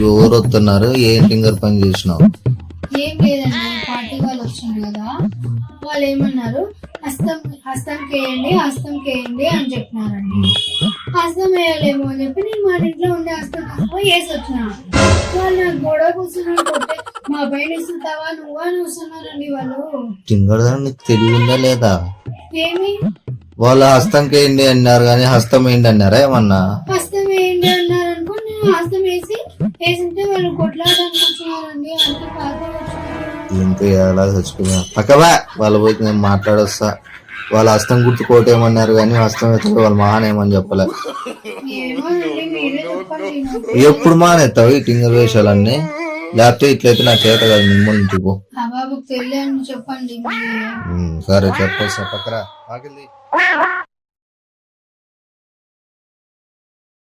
ఎవరు వస్తున్నారు ఏం ఫింగర్ పని చేసినావు? ఏం లేదండి పార్టీ వాళ్ళు వచ్చిండ్రు కదా. వాళ్ళు ఏమన్నారు? హస్తం హస్తం కేయండి హస్తం కేయండి అని చెప్పినారండి. హస్తం వేయలేము అని చెప్పి నేను మా ఇంట్లో ఉండే హస్తం హస్తం వేసి వచ్చిన. వాళ్ళు నాకు గొడవ కొట్టే మా పైన ఇస్తుంటావా నువ్వా అని వస్తున్నారండి వాళ్ళు. నీకు తెలివి ఉందా లేదా? ఏమి? వాళ్ళు హస్తంకి ఏంటి అన్నారు కానీ హస్తం ఏంటి అన్నారా ఏమన్నా? హస్తం వేయండి అన్నారు అనుకో నేను హస్తం వేసి వేసింటే వాళ్ళు కొట్లాడడానికి వచ్చినారండి అంత పాత వచ్చినారు ఎంత ఎలా చచ్చిపోయినా పక్కవా వాళ్ళ పోయి నేను మాట్లాడొస్తా. వాళ్ళ హస్తం గుర్తు కోటేమన్నారు కానీ హస్తం ఎత్తుకు వాళ్ళు మానేమని చెప్పలే. ఎప్పుడు మానేస్తావు ఈ టింగర్ వేషాలన్నీ? లేకపోతే ఇట్లయితే నా చేత కాదు మిమ్మల్ని ఇంటికి పో. ఆ బాబుకి పెళ్ళి అని చెప్పండి మీరే. ఉమ్, సరే చెప్పొస్తా పక్కరా. ఆగింది.